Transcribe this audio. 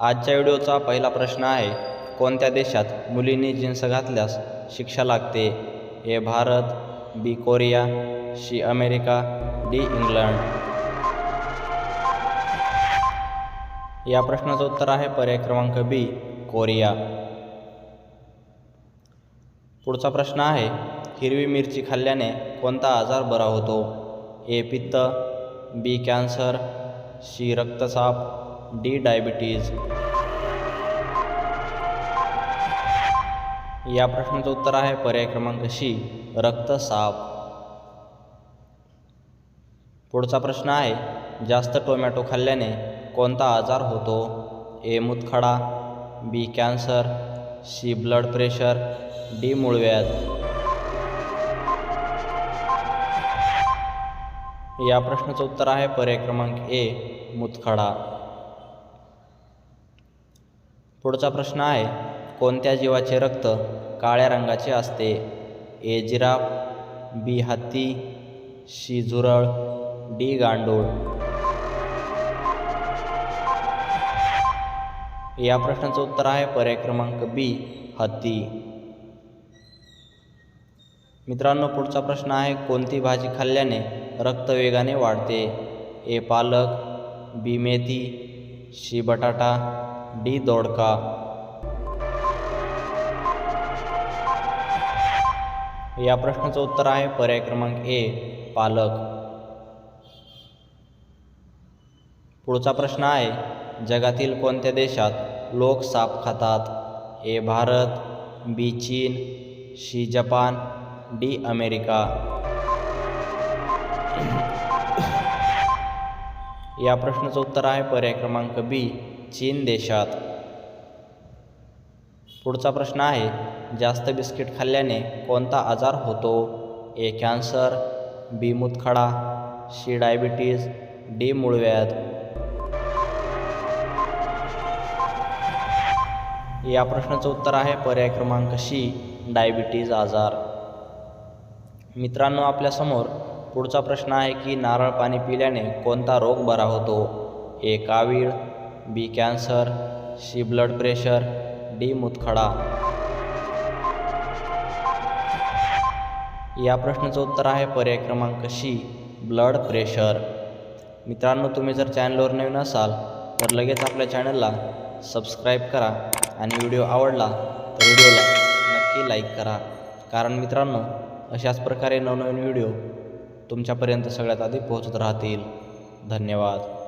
आजच्या व्हिडिओचा पहिला प्रश्न आहे कोणत्या देशात मुलींनी जीन्स घातल्यास शिक्षा लागते? A Bharat B Korea C America D England. या प्रश्नाचं उत्तर आहे पर्याय क्रमांक बी कोरिया. पुढचा प्रश्न आहे हिरवी मिरची खाल्ल्याने कोणता आजार बरा होतो? ए पित्त बी कॅन्सर सी रक्तसाप डी डायबिटीज. या प्रश्नाचं उत्तर आहे पर्याय क्रमांक शी रक्तसाप. पुढचा प्रश्न आहे जास्त टोमॅटो खाल्ल्याने कोणता आजार होतो? A मुतखडा B cancer C blood pressure D मूळव्याध. या प्रश्नाचं उत्तर आहे पर्याय क्रमांक ए मुतखडा. पुढचा प्रश्न आहे कोणत्या जीवाचे रक्त काळ्या रंगाचे असते? ए जिराफ बी हत्ती सी झुरळ डी गांडूळ. या प्रश्नाचं उत्तर आहे पर्याय क्रमांक बी हत्ती. मित्रांनो पुढचा प्रश्न आहे कोणती भाजी खाल्ल्याने रक्त वेगाने वाढते? ए पालक बी मेथी शी बटाटा डी दोडका. या प्रश्नाचं उत्तर आहे पर्याय क्रमांक ए पालक. पुढचा प्रश्न आहे जगातील कोणत्या देशात लोक साप खातात? ए भारत बी चीन सी जपान डी अमेरिका. या प्रश्नाचं उत्तर आहे पर्याय क्रमांक बी चीन देशात. पुढचा प्रश्न आहे जास्त बिस्किट खाल्ल्याने कोणता आजार होतो? ए कॅन्सर बी मुतखडा सी डायबिटीज डी मूळव्याध. या प्रश्नाचं उत्तर आहे पर्याय क्रमांक सी डायबिटीज आजार. मित्रांनो आपल्यासमोर पुढचा प्रश्न आहे की नारळ पाणी पिल्याने कोणता रोग बरा होतो? ए कावीळ B cancer C blood pressure D मुतखडा. या प्रश्नाचं उत्तर आहे पर्याय क्रमांक सी ब्लड प्रेशर. मित्रांनो तुम्ही जर चॅनलवर नवीन असाल तर लगेच आपल्या चॅनलला सबस्क्राईब करा आणि व्हिडिओ आवडला तर व्हिडिओला नक्की लाईक करा. कारण मित्रांनो अशाच प्रकारे नवनवीन व्हिडिओ तुमच्यापर्यंत सगळ्यात आधी पोहोचत राहतील. धन्यवाद.